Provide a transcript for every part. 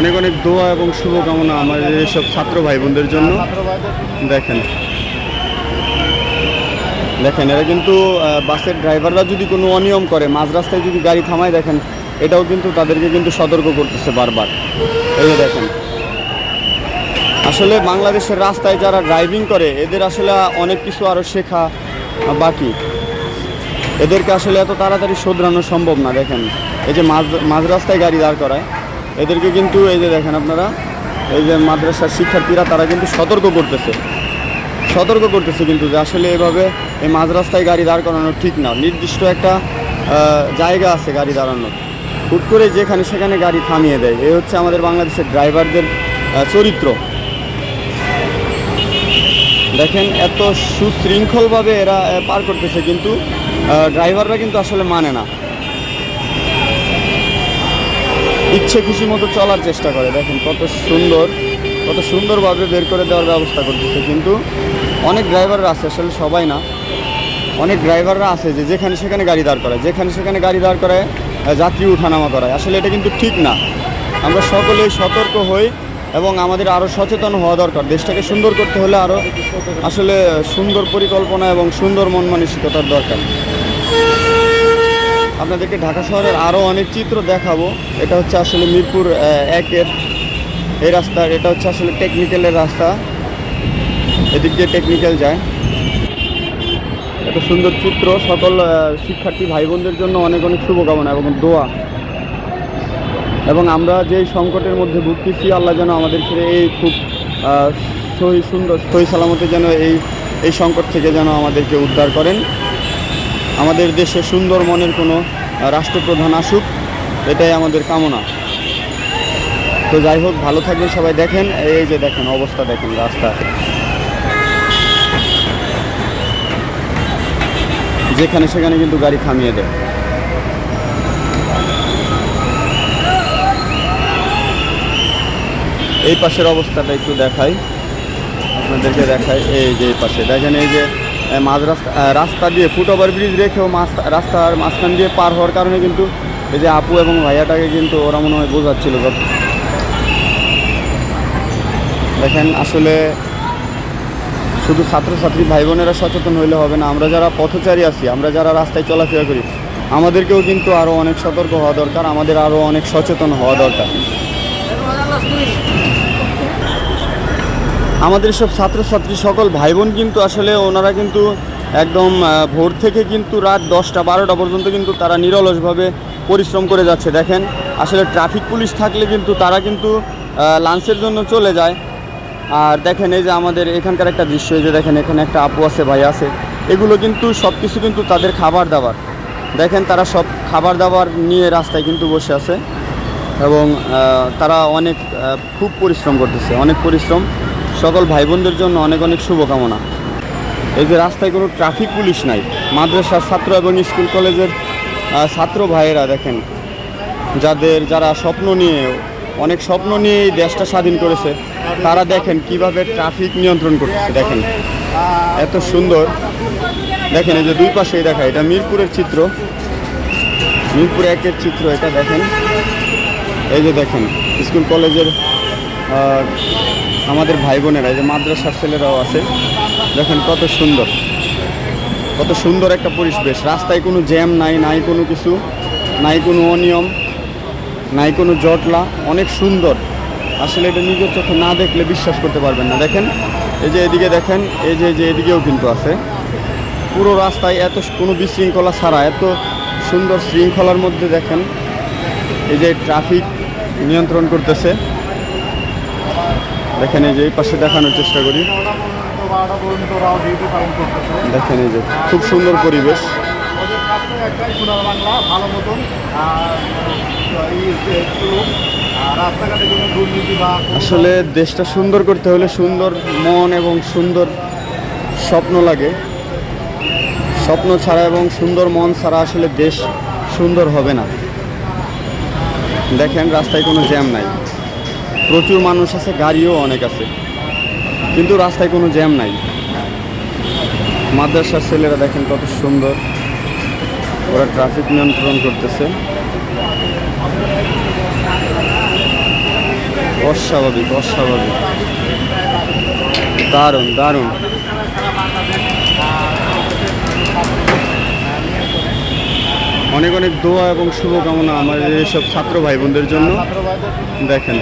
অনেক অনেক দোয়া এবং শুভকামনা আমাদের এসব ছাত্র ভাই বোনদের জন্য। দেখেন। দেখেন, এরা কিন্তু বাসের ড্রাইভাররা যদি কোনো অনিয়ম করে, মাঝ রাস্তায় যদি গাড়ি থামায়, দেখেন, এটাও কিন্তু তাদেরকে কিন্তু সতর্ক করতেছে বারবার। এই যে দেখেন। আসলে বাংলাদেশের রাস্তায় যারা ড্রাইভিং করে, এদের আসলে অনেক কিছু আরও শেখা বাকি। এদেরকে আসলে এত তাড়াতাড়ি শোধরানো সম্ভব না, দেখেন। এই যে মাঝ মাঝ রাস্তায় গাড়ি দাঁড় করায়। এদেরকে কিন্তু এই যে দেখেন আপনারা, এই যে মাদ্রাসার শিক্ষার্থীরা, তারা কিন্তু সতর্ক করতেছে। সতর্ক করতেছে কিন্তু যে আসলে এভাবে এই মাঝ রাস্তায় গাড়ি দাঁড় করানো ঠিক না। নির্দিষ্ট একটা জায়গা আছে গাড়ি দাঁড়ানোর। হুট করে যেখানে সেখানে গাড়ি থামিয়ে দেয়। এই হচ্ছে আমাদের বাংলাদেশের ড্রাইভারদের চরিত্র। দেখেন এত সুশৃঙ্খলভাবে এরা পার করতেছে কিন্তু ড্রাইভাররা কিন্তু আসলে মানে না। ইচ্ছে খুশি মতো চলার চেষ্টা করে। দেখেন কত সুন্দর, কত সুন্দরভাবে বের করে দেওয়ার ব্যবস্থা করতেছে। কিন্তু অনেক ড্রাইভাররা আছে, আসলে সবাই না। অনেক ড্রাইভাররা আছে যে যেখানে সেখানে গাড়ি দাঁড় করায়, যেখানে সেখানে গাড়ি দাঁড় করায় যাত্রী উঠানামা করায়। আসলে এটা কিন্তু ঠিক না। আমরা সকলেই সতর্ক হই এবং আমাদের আরও সচেতন হওয়া দরকার। দেশটাকে সুন্দর করতে হলে আরও আসলে সুন্দর পরিকল্পনা এবং সুন্দর মন মানসিকতার দরকার। আপনাদেরকে ঢাকা শহরের আরও অনেক চিত্র দেখাবো। এটা হচ্ছে আসলে মিরপুর একের এই রাস্তা, এটা হচ্ছে আসলে টেকনিক্যালের রাস্তা। এদিক দিয়ে টেকনিক্যাল যায়। এত সুন্দর চিত্র, সকল শিক্ষার্থী ভাই বোনদের জন্য অনেক অনেক শুভকামনা এবং দোয়া। এবং আমরা যেই সংকটের মধ্যে ভুগতেছি, আল্লাহ যেন আমাদেরকে এই খুব সহি সুন্দর, সহি সালামতে যেন এই এই সংকট থেকে যেন আমাদেরকে উদ্ধার করেন। আমাদের দেশে সুন্দর মনের কোনো রাষ্ট্রপ্রধান আসুক, এটাই আমাদের কামনা। তো যাই হোক, ভালো থাকবেন সবাই। দেখেন, এই যে দেখেন, অবস্থা দেখেন রাস্তা। যেখানে সেখানে কিন্তু গাড়ি থামিয়ে দেয়। এই পাশের অবস্থাটা একটু দেখাই। আপনাদেরকে দেখাই, এই যে পাশে। দেখেন, এই যে মাঝ রাস্তা রাস্তা দিয়ে ফুট ওভার ব্রিজ রেখেও মাছ রাস্তার মাঝখান দিয়ে পার হওয়ার কারণে কিন্তু এই যে আপু এবং ভাইয়াটাকে কিন্তু ওরা মনে হয় বোঝাচ্ছিল দেখেন আসলে শুধু ছাত্রছাত্রী ভাই বোনেরা সচেতন হইলে হবে না, আমরা যারা পথচারী আছি, আমরা যারা রাস্তায় চলাফেরা করি, আমাদেরকেও কিন্তু আরও অনেক সতর্ক হওয়া দরকার, আমাদের আরও অনেক সচেতন হওয়া দরকার। আমাদের সব ছাত্রছাত্রী সকল ভাই বোন কিন্তু আসলে ওনারা কিন্তু একদম ভোর থেকে কিন্তু রাত দশটা বারোটা পর্যন্ত কিন্তু তারা নিরলসভাবে পরিশ্রম করে যাচ্ছে। দেখেন, আসলে ট্রাফিক পুলিশ থাকলে কিন্তু তারা কিন্তু লাঞ্চের জন্য চলে যায়। আর দেখেন, এই যে আমাদের এখানকার একটা দৃশ্য, এই যে দেখেন, এখানে একটা আপু আছে, ভাই আছে। এগুলো কিন্তু সব কিছু কিন্তু তাদের খাবার দাবার। দেখেন, তারা সব খাবার দাবার নিয়ে রাস্তায় কিন্তু বসে আছে। এবং তারা অনেক খুব পরিশ্রম করতেছে, অনেক পরিশ্রম। সকল ভাই বোনদের জন্য অনেক অনেক শুভকামনা। এই যে রাস্তায় কোনো ট্রাফিক পুলিশ নাই, মাদ্রাসার ছাত্র এবং স্কুল কলেজের ছাত্র ভাইয়েরা দেখেন, যাদের যারা স্বপ্ন নিয়ে, অনেক স্বপ্ন নিয়ে এই দেশটা স্বাধীন করেছে, তারা দেখেন কীভাবে ট্রাফিক নিয়ন্ত্রণ করতেছে, দেখেন। এত সুন্দর। দেখেন এই যে দুই পাশেই দেখা, এটা মিরপুরের চিত্র। মিরপুর একের চিত্র এটা দেখেন। এই যে দেখেন, স্কুল কলেজের আমাদের ভাই বোনেরা, এই যে মাদ্রাসার ছেলেরাও আছে, দেখেন কত সুন্দর। কত সুন্দর একটা পরিবেশ। রাস্তায় কোনো জ্যাম নাই নাই কোনো কিছু, নাই কোনো অনিয়ম, নাই কোনো জটলা, অনেক সুন্দর। আসলে এটা নিজের চোখে না দেখলে বিশ্বাস করতে পারবেন না। দেখেন, এই যে এদিকে দেখেন, এই যে যে এদিকেও কিন্তু আছে। পুরো রাস্তায় এত কোনো বিশৃঙ্খলা ছাড়া, এত সুন্দর শৃঙ্খলার মধ্যে দেখেন, এই যে ট্রাফিক নিয়ন্ত্রণ করতেছে। দেখেন এই যে এই পাশে দেখানোর চেষ্টা করি। দেখেন এই যে খুব সুন্দর পরিবেশ। আসলে দেশটা সুন্দর করতে হলে সুন্দর মন এবং সুন্দর স্বপ্ন লাগে। স্বপ্ন ছাড়া এবং সুন্দর মন ছাড়া আসলে দেশ সুন্দর হবে না। দেখেন রাস্তায় কোনো জ্যাম নাই। প্রচুর মানুষ আছে, গাড়িও অনেক আছে। কিন্তু রাস্তায় কোনো জ্যাম নাই। মাদ্রাসার ছেলেরা দেখেন কত সুন্দর। ওরা ট্রাফিক নিয়ন্ত্রণ করতেছে। অস্বাভাবিক অস্বাভাবিক। দারুণ দারুণ। অনেক অনেক দোয়া এবং শুভকামনা আমাদের এইসব ছাত্র ভাই বোনদের জন্য। দেখেন।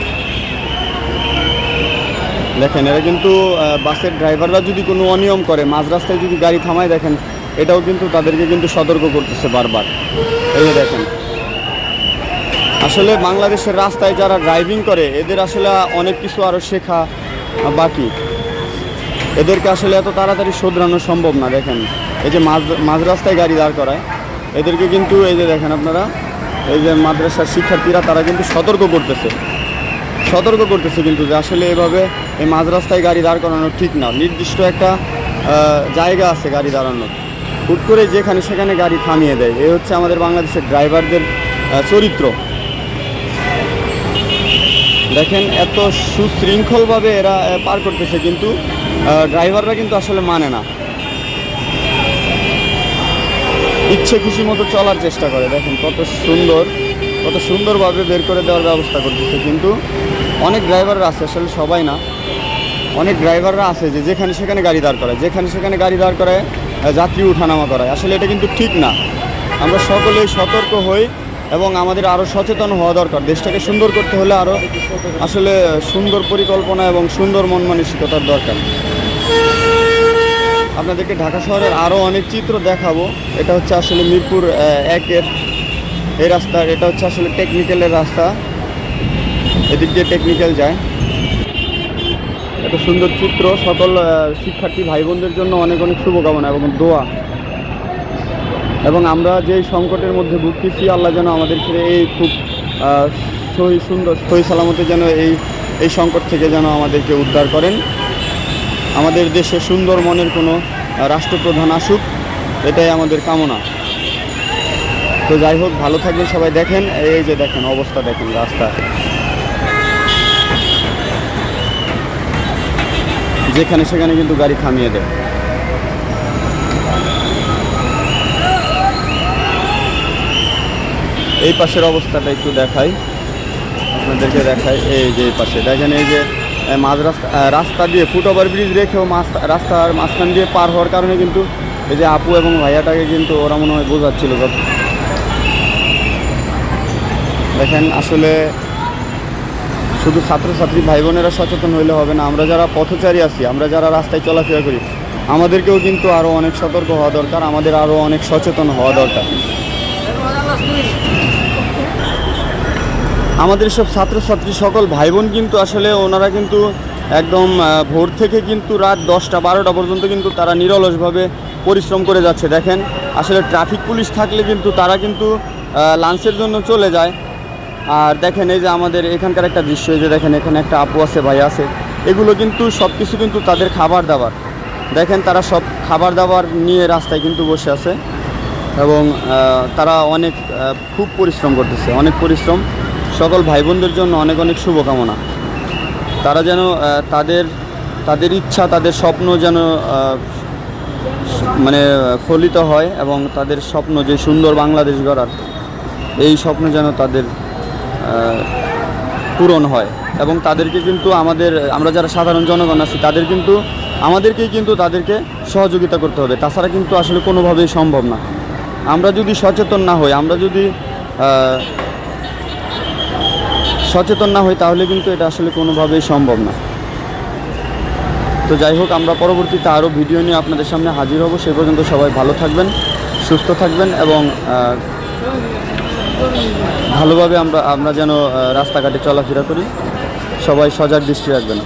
দেখেন, এরা কিন্তু বাসের ড্রাইভাররা যদি কোনো অনিয়ম করে, মাঝ রাস্তায় যদি গাড়ি থামায়, দেখেন, এটাও কিন্তু তাদেরকে কিন্তু সতর্ক করতেছে বারবার। এই যে দেখেন। আসলে বাংলাদেশের রাস্তায় যারা ড্রাইভিং করে, এদের আসলে অনেক কিছু আরও শেখা বাকি। এদেরকে আসলে এত তাড়াতাড়ি শোধরানো সম্ভব না, দেখেন। এই যে মাঝ মাঝ রাস্তায় গাড়ি দাঁড় করায়, এদেরকে কিন্তু, এই যে দেখেন আপনারা, এই যে মাদ্রাসার শিক্ষার্থীরা, তারা কিন্তু সতর্ক করতেছে। সতর্ক করতেছে কিন্তু যে আসলে এভাবে এই মাঝ রাস্তায় গাড়ি দাঁড় করানো ঠিক না। নির্দিষ্ট একটা জায়গা আছে গাড়ি দাঁড়ানোর। হুট করে যেখানে সেখানে গাড়ি থামিয়ে দেয়। এ হচ্ছে আমাদের বাংলাদেশের ড্রাইভারদের চরিত্র। দেখেন এত সুশৃঙ্খলভাবে এরা পার করতেছে কিন্তু ড্রাইভাররা কিন্তু আসলে মানে না। ইচ্ছে খুশি মতো চলার চেষ্টা করে। দেখেন কত সুন্দর, কত সুন্দরভাবে বের করে দেওয়ার ব্যবস্থা করতেছে। কিন্তু অনেক ড্রাইভাররা আছে, আসলে সবাই না। অনেক ড্রাইভাররা আছে যে যেখানে সেখানে গাড়ি দাঁড় করায়, যেখানে সেখানে গাড়ি দাঁড় করায় যাত্রী উঠানামা করায়। আসলে এটা কিন্তু ঠিক না। আমরা সকলেই সতর্ক হই এবং আমাদের আরও সচেতন হওয়া দরকার। দেশটাকে সুন্দর করতে হলে আরও আসলে সুন্দর পরিকল্পনা এবং সুন্দর মন মানসিকতার দরকার। আপনাদেরকে ঢাকা শহরের আরও অনেক চিত্র দেখাবো। এটা হচ্ছে আসলে মিরপুর একের এই রাস্তা, এটা হচ্ছে আসলে টেকনিক্যালের রাস্তা। এদিক দিয়ে টেকনিক্যাল যায়। একটা সুন্দর চিত্র, সকল শিক্ষার্থী ভাই বোনদের জন্য অনেক অনেক শুভকামনা এবং দোয়া। এবং আমরা যেই সংকটের মধ্যে ভুগতেছি, আল্লাহ যেন আমাদেরকে এই খুব সহি, সুন্দর, সহি সালামতে যেন এই এই সংকট থেকে যেন আমাদেরকে উদ্ধার করেন। আমাদের দেশে সুন্দর মনের কোনো রাষ্ট্রপ্রধান আসুক, এটাই আমাদের কামনা। তো যাই হোক, ভালো থাকবেন সবাই, দেখেন, এই যে দেখেন, অবস্থা দেখেন রাস্তা যেখানে সেখানে কিন্তু গাড়ি থামিয়ে দেয়। এই পাশের অবস্থাটা একটু দেখাই। আপনাদেরকে দেখাই এই যে এই পাশে। দেখেন এই যে মাঝ রাস্তা রাস্তা দিয়ে ফুট ওভার ব্রিজ রেখেও মাছ রাস্তার মাঝখান দিয়ে পার হওয়ার কারণে কিন্তু এই যে আপু এবং ভাইয়াটাকে কিন্তু ওরা মনে হয় বোঝাচ্ছিল। দেখেন আসলে শুধু ছাত্রছাত্রী ভাই বোনেরা সচেতন হইলে হবে না। আমরা যারা পথচারী আছি, আমরা যারা রাস্তায় চলাফেরা করি, আমাদেরকেও কিন্তু আরও অনেক সতর্ক হওয়া দরকার, আমাদের আরও অনেক সচেতন হওয়া দরকার। আমাদের সব ছাত্রছাত্রী সকল ভাই বোন কিন্তু আসলে ওনারা কিন্তু একদম ভোর থেকে কিন্তু রাত দশটা, বারোটা পর্যন্ত কিন্তু তারা নিরলসভাবে পরিশ্রম করে যাচ্ছে। দেখেন, আসলে ট্রাফিক পুলিশ থাকলে কিন্তু তারা কিন্তু লাঞ্চের জন্য চলে যায়। আর দেখেন এই যে আমাদের এখানকার একটা দৃশ্য, এই যে দেখেন এখানে একটা আপু আছে, ভাই আছে। এগুলো কিন্তু সব কিছু কিন্তু তাদের খাবার দাবার। দেখেন তারা সব খাবার দাবার নিয়ে রাস্তায় কিন্তু বসে আছে এবং তারা অনেক খুব পরিশ্রম করতেছে, অনেক পরিশ্রম। সকল ভাই বোনদের জন্য অনেক অনেক শুভকামনা। তারা যেন তাদের তাদের ইচ্ছা, তাদের স্বপ্ন যেন মানে ফলিত হয় এবং তাদের স্বপ্ন যে সুন্দর বাংলাদেশ গড়ার, এই স্বপ্ন যেন তাদের পূরণ হয়। এবং তাদেরকে কিন্তু আমাদের, আমরা যারা সাধারণ জনগণ আছি, তাদের কিন্তু, আমাদেরকেই কিন্তু তাদেরকে সহযোগিতা করতে হবে। তাছাড়া কিন্তু আসলে কোনোভাবেই সম্ভব না। আমরা যদি সচেতন না হই, আমরা যদি সচেতন না হই, তাহলে কিন্তু এটা আসলে কোনোভাবেই সম্ভব না। তো যাই হোক, আমরা পরবর্তীতে আরও ভিডিও নিয়ে আপনাদের সামনে হাজির হব। সে পর্যন্ত সবাই ভালো থাকবেন, সুস্থ থাকবেন এবং ভালোভাবে আমরা আমরা যেন রাস্তাঘাটে চলাফেরা করি। সবাই সজাগ দৃষ্টি রাখবেন।